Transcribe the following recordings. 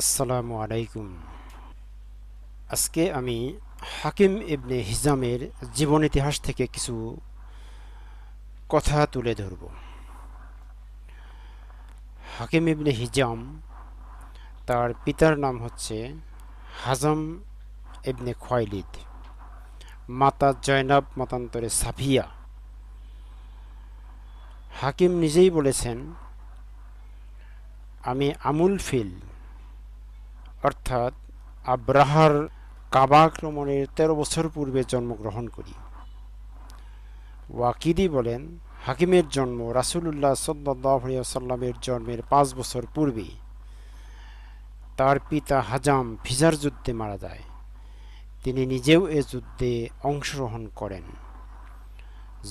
আসসালামু আলাইকুম। আজকে আমি হাকিম ইবনে হিজামের জীবন ইতিহাস থেকে কিছু কথা তুলে ধরব। হাকিম ইবনে হিজাম তার পিতার নাম হচ্ছে হাজাম ইবনে খয়লিদ মাতা জয়নাব মতান্তরে সাফিয়া। হাকিম নিজেই বলেছেন, আমি আমুল ফিল অর্থাৎ আব্রাহার কাবা আক্রমণের তেরো বছর পূর্বে জন্মগ্রহণ করি। ওয়াকিদি বলেন, হাকিমের জন্ম রাসুলুল্লাহ সাল্লামের জন্মের পাঁচ বছর পূর্বে। তার পিতা হাজাম ফিজার যুদ্ধে মারা যায়। তিনি নিজেও এ যুদ্ধে অংশগ্রহণ করেন।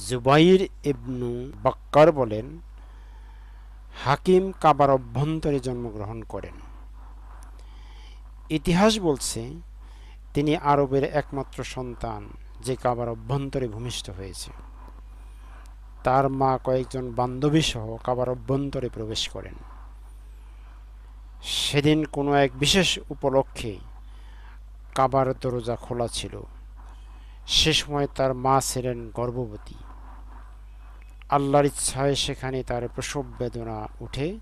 জুবাইর ইবনু বাক্কার বলেন, হাকিম কাবার অভ্যন্তরে জন্মগ্রহণ করেন। ইতিহাস বলছে, তিনি আরবের একমাত্র সন্তান, যে কাবার অভ্যন্তরে ভূমিষ্ঠ হয়েছে। তার মা কয়েকজন বান্ধবী সহ কাবার অভ্যন্তরে প্রবেশ করেন। সেদিন কোনো এক বিশেষ উপলক্ষে কাবার দরজা খোলা ছিল। সে সময় তার মা ছিলেন গর্ভবতী। আল্লাহর ইচ্ছায় সেখানে তার প্রসব বেদনা উঠে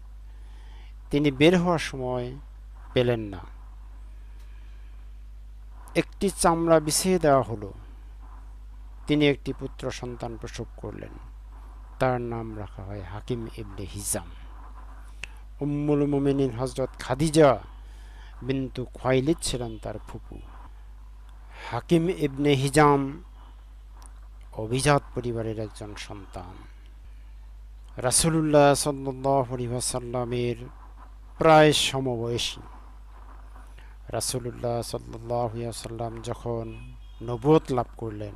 তিনি বের হওয়ার সময় পেলেন না। একটি চামড়া বিছিয়ে দেওয়া হলো। তিনি একটি পুত্র সন্তান প্রসব করলেন। তার নাম রাখা হয় হাকিম ইবনে হিজাম। উম্মুল মোমিনিন হজরত খাদিজা বিন্তু খোয়াইলিদ ছিলেন তার ফুপু। হাকিম ইবনে হিজাম অভিজাত পরিবারের একজন সন্তান। রাসুলুল্লাহ সাল্লামের প্রায় সমবয়সী। রাসুলুল্লাহ সাল্লাম যখন নবুয়ত লাভ করলেন,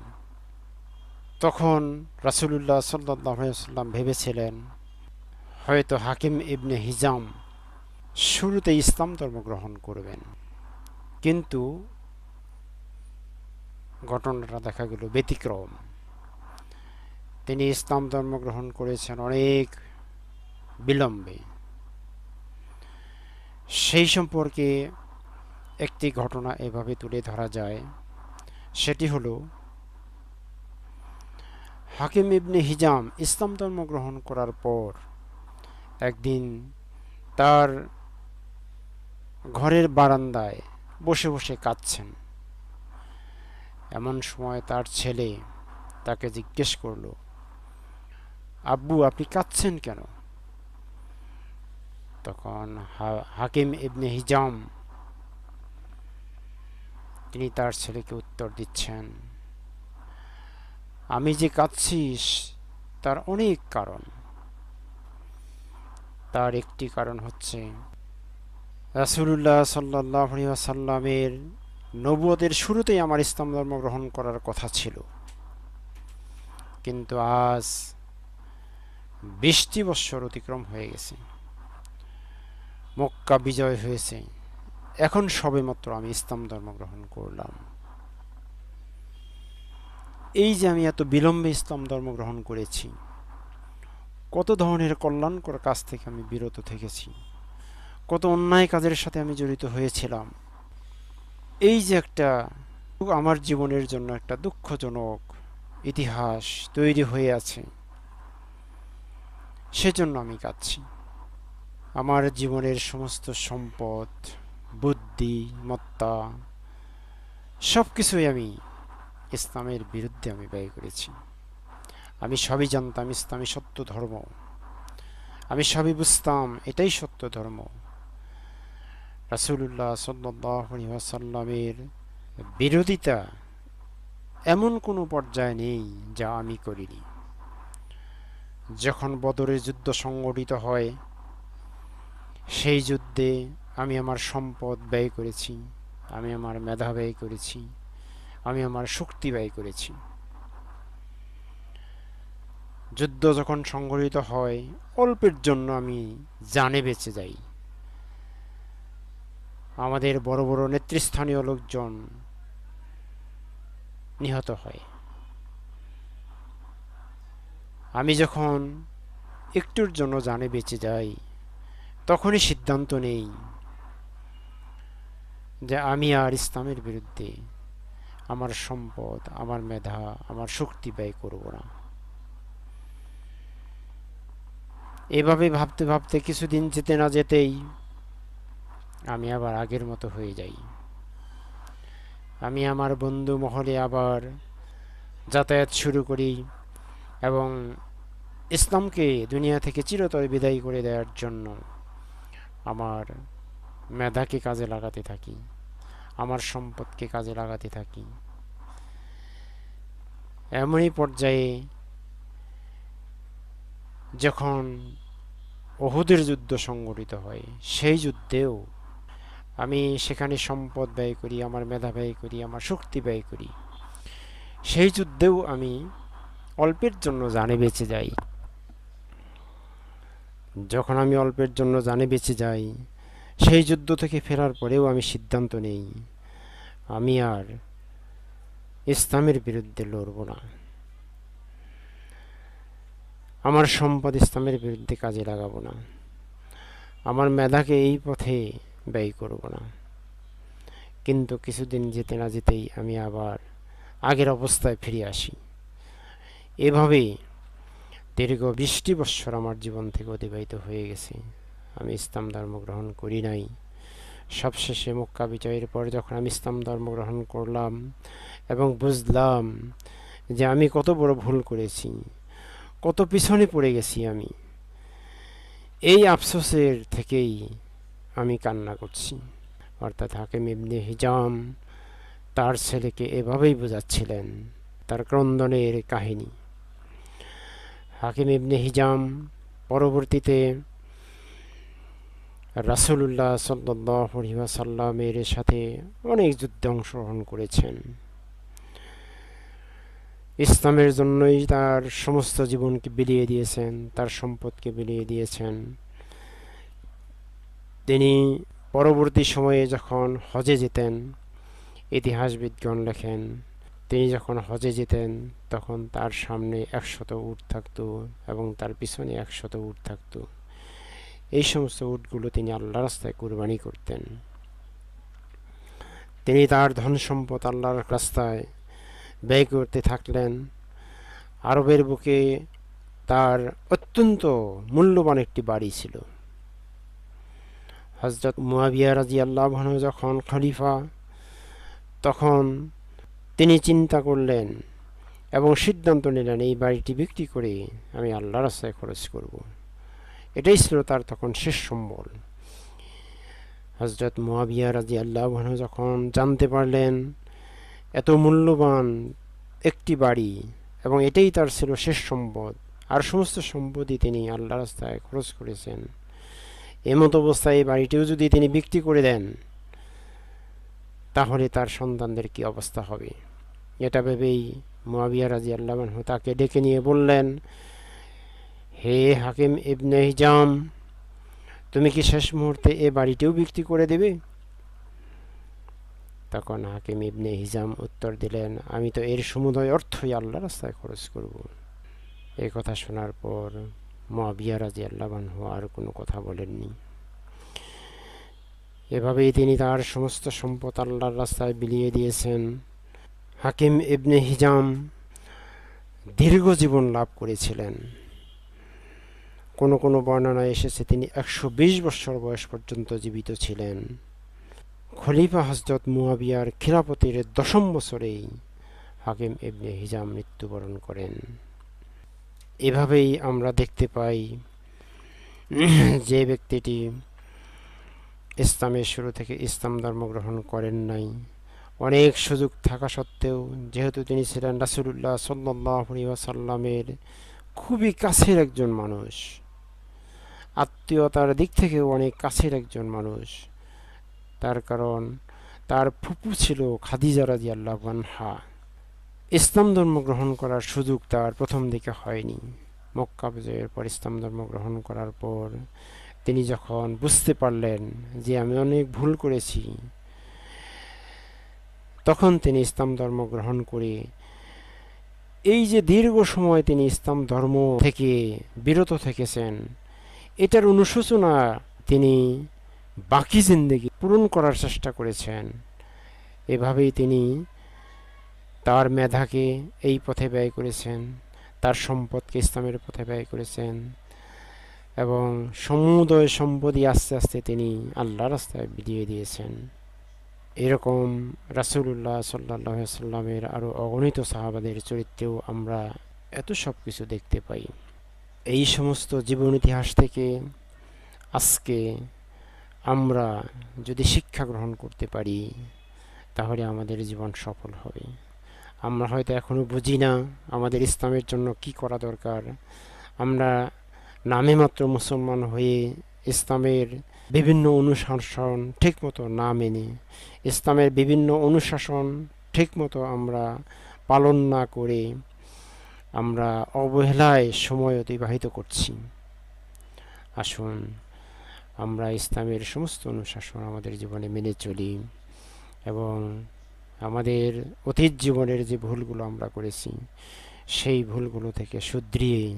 তখন রাসুলুল্লাহ সাল্লাম ভেবেছিলেন, হয়তো হাকিম ইবনে হিজাম শুরুতে ইসলাম ধর্ম গ্রহণ করবেন। কিন্তু ঘটনাটা দেখা গেল ব্যতিক্রম। তিনি ইসলাম ধর্ম গ্রহণ করেছেন অনেক বিলম্বে। সেই সম্পর্কে একটি ঘটনা এভাবে তুলে ধরা যায়। সেটি হলো, হাকিম ইবনে হিজাম ইসলাম ধর্ম গ্রহণ করার পর একদিন তার ঘরের বারান্দায় বসে বসে কাঁদছেন। এমন সময় তার ছেলে তাকে জিজ্ঞেস করল, আব্বু, আপনি কাঁদছেন কেন? তখন হাকিম ইবনে হিজাম তিনি তার ছেলেকে উত্তর দিচ্ছেন, আমি যে কাঁদছি তার অনেক কারণ। তার একটি কারণ হচ্ছে রাসুলুল্লাহ সাল্লাহ সাল্লামের নবুয়তের শুরুতেই আমার ইসলাম ধর্ম গ্রহণ করার কথা ছিল। কিন্তু আজ বিশটি বৎসর অতিক্রম হয়ে গেছে। মক্কা বিজয় হয়েছে। এখন সবে মাত্র আমি ইসলাম ধর্ম গ্রহণ করলাম। এই যে আমি এত বিলম্বে ইসলাম ধর্ম গ্রহণ করেছি, কত ধরনের কল্যাণকর কাজ থেকে আমি বিরত থেকেছি, কত অন্যায় কাজের সাথে আমি জড়িত হয়েছিলাম, এই যে একটা আমার জীবনের জন্য একটা দুঃখজনক ইতিহাস তৈরি হয়ে আছে, সেজন্য আমি কাঁদছি। আমার জীবনের সমস্ত সম্পদ বুদ্ধি, মত্তা সব কিছুই আমি ইসলামের বিরুদ্ধে আমি ব্যয় করেছি। আমি সবই জানতাম ইসলামী সত্য ধর্ম। আমি সবই বুঝতাম এটাই সত্য ধর্ম। রাসুল্লাহ সাল্লামের বিরোধিতা এমন কোনো পর্যায়ে নেই যা আমি করিনি। যখন বদরের যুদ্ধ সংগঠিত হয়, সেই যুদ্ধে আমি আমার সম্পদ ব্যয় করেছি, আমি আমার মেধা ব্যয় করেছি, আমি আমার শক্তি ব্যয় করেছি। যুদ্ধ যখন সংগঠিত হয়, অল্পের জন্য আমি জানে বেঁচে যাই। আমাদের বড় বড় নেতৃস্থানীয় লোকজন নিহত হয়। আমি যখন একটুর জন্য জানে বেঁচে যাই, তখনই সিদ্ধান্ত নেই যে আমি আর ইসলামের বিরুদ্ধে আমার সম্পদ, আমার মেধা, আমার শক্তি ব্যয় করব না। এভাবে ভাবতে ভাবতে কিছুদিন যেতে না যেতেই আমি আবার আগের মতো হয়ে যাই। আমি আমার বন্ধু মহলে আবার যাতায়াত শুরু করি এবং ইসলামকে দুনিয়া থেকে চিরতরে বিদায় করে দেওয়ার জন্য আমার মেধাকে কাজে লাগাতে থাকি। আমার সম্পদকে কাজে লাগাতে থাকি। এমনই পর্যায়ে যখন অহুদের যুদ্ধ সংগঠিত হয়, সেই যুদ্ধেও আমি সেখানে সম্পদ ব্যয় করি, আমার মেধা ব্যয় করি, আমার শক্তি ব্যয় করি। সেই যুদ্ধেও আমি অল্পের জন্য জানে বেঁচে যাই। যখন আমি অল্পের জন্য জানে বেঁচে যাই সেই যুদ্ধ থেকে ফেরার পরেও আমি সিদ্ধান্ত নেই। আমি আর ইসলামের বিরুদ্ধে লড়ব না। আমার সম্পদ ইসলামের বিরুদ্ধে কাজে লাগাবো না। আমার মেধাকে এই পথে ব্যয় করব না। কিন্তু কিছুদিন যেতে না যেতেই আমি আবার আগের অবস্থায় ফিরে আসি। এভাবে দীর্ঘ বিশটি বৎসর আমার জীবন থেকে অতিবাহিত হয়ে গেছে। আমি ইসলাম ধর্ম গ্রহণ করি নাই। সবশেষে মক্কা বিজয়ের পর যখন আমি ইসলাম ধর্ম গ্রহণ করলাম এবং বুঝলাম যে আমি কত বড় ভুল করেছি, কত পিছনে পড়ে গেছি আমি, এই আফসোসের থেকেই আমি কান্না করছি। অর্থাৎ হাকিম ইবনে হিজাম তার ছেলেকে এভাবেই বোঝাচ্ছিলেন, তার ক্রন্দনের কাহিনী। হাকিম ইবনে হিজাম পরবর্তীতে রাসুলুল্লাহ সাল্লাহ সাল্লামের সাথে অনেক যুদ্ধে অংশগ্রহণ করেছেন। ইসলামের জন্যই তার সমস্ত জীবনকে বিলিয়ে দিয়েছেন, তার সম্পদকে বিলিয়ে দিয়েছেন। তিনি পরবর্তী সময়ে যখন হজে যেতেন, ইতিহাসবিদগণ লেখেন, তিনি যখন হজে যেতেন, তখন তার সামনে একশত উট থাকতো এবং তার পিছনে একশত উট থাকতো। এই সমস্ত উটগুলো তিনি আল্লাহ রাস্তায় কুরবানি করতেন। তিনি তার ধন সম্পদ আল্লাহর রাস্তায় ব্যয় করতে থাকলেন। আরবের বুকে তার অত্যন্ত মূল্যবান একটি বাড়ি ছিল। হজরত মুয়াবিয়া রাজি আল্লাহ যখন খলিফা, তখন তিনি চিন্তা করলেন এবং সিদ্ধান্ত নিলেন, এই বাড়িটি বিক্রি করে আমি আল্লাহ রাস্তায় খরচ করব। এটাই ছিল তার তখন শেষ সম্বল। হজরত মুয়াবিয়া রাজি আল্লাহ যখন জানতে পারলেন এত মূল্যবান একটি বাড়ি এবং এটাই তার ছিল শেষ সম্পদ, আর সমস্ত সম্পদই তিনি আল্লাহ রাস্তায় খরচ করেছেন। এমতো অবস্থায় এই বাড়িটিও যদি তিনি বিক্রি করে দেন, তাহলে তার সন্তানদের কি অবস্থা হবে? এটা ভেবেই মোয়াবিয়া রাজি আল্লাহ তাকে ডেকে নিয়ে বললেন হে হাকিম ইবনে হিজাম, তুমি কি শেষ মুহূর্তে এ বাড়িটিও বিক্রি করে দেবে? তখন হাকিম ইবনে হিজাম উত্তর দিলেন, আমি তো এর সমুদয় অর্থই আল্লাহ রাস্তায় খরচ করব। এই কথা শোনার পর মহাবিয়া রাজি আল্লাহানহু আর কোনো কথা বলেননি। এভাবেই তিনি তার সমস্ত সম্পদ আল্লাহর রাস্তায় বিলিয়ে দিয়েছেন। হাকিম ইবনে হিজাম দীর্ঘ জীবন লাভ করেছিলেন। কোনো কোনো বর্ণনায় এসেছে তিনি একশো বিশ বছর বয়স পর্যন্ত জীবিত ছিলেন। খলিফা হজরত মুয়াবিয়ার খিলাপতির দশম বছরেই হাকিম ইবনে হিজাম মৃত্যুবরণ করেন। এভাবেই আমরা দেখতে পাই যে ব্যক্তিটি ইসলামের শুরু থেকে ইসলাম ধর্ম গ্রহণ করেন নাই। অনেক সুযোগ থাকা সত্ত্বেও যেহেতু তিনি ছিলেন রাসুলুল্লাহ সাল্লাসাল্লামের খুবই কাছের একজন মানুষ আত্মীয়তার দিক থেকেও অনেক কাছের একজন মানুষ। তার কারণ, তার ফুপু ছিল খাদিজা রাজি আল্লাহ হা ইসলাম ধর্ম গ্রহণ করার সুযোগ তার প্রথম দিকে হয়নি। মক্কা বিজয়ের পর ইসলাম ধর্ম গ্রহণ করার পর তিনি যখন বুঝতে পারলেন যে আমি অনেক ভুল করেছি, তখন তিনি ইসলাম ধর্ম গ্রহণ করে এই যে দীর্ঘ সময় তিনি ইসলাম ধর্ম থেকে বিরত থেকেছেন এটার অনুশোচনা তিনি বাকি জিন্দগি পূরণ করার চেষ্টা করেছেন। এভাবেই তিনি তার মেধাকে এই পথে ব্যয় করেছেন, তার সম্পদকে ইসলামের পথে ব্যয় করেছেন এবং সমুদয় সম্পদই আস্তে আস্তে তিনি আল্লাহ রাস্তায় বিলিয়ে দিয়েছেন। এরকম রাসুলুল্লাহ সাল্লাহ সাল্লামের আরও অগণিত সাহাবাদের চরিত্রেও আমরা এত সব কিছু দেখতে পাই। এই সমস্ত জীবন ইতিহাস থেকে আজকে আমরা যদি শিক্ষা গ্রহণ করতে পারি, তাহলে আমাদের জীবন সফল হবে। আমরা হয়তো এখনও বুঝি না আমাদের ইসলামের জন্য কি করা দরকার। আমরা নামে মাত্র মুসলমান হয়ে ইসলামের বিভিন্ন অনুশাসন ঠিকমতো না মেনে, ইসলামের বিভিন্ন অনুশাসন ঠিকমতো আমরা পালন না করে আমরা অবহেলায় সময় অতিবাহিত করছি। আসুন, আমরা ইসলামের সমস্ত অনুশাসন আমাদের জীবনে মেনে চলি এবং আমাদের অতীত জীবনের যে ভুলগুলো আমরা করেছি, সেই ভুলগুলো থেকে শুধরিয়ে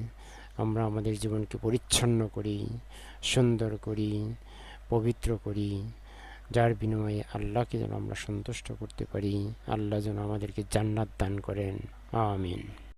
আমরা আমাদের জীবনকে পরিচ্ছন্ন করি, সুন্দর করি, পবিত্র করি, যার বিনিময়ে আল্লাহকে যেন আমরা সন্তুষ্ট করতে পারি, আল্লাহ যেন আমাদেরকে জান্নাত দান করেন। আমিন।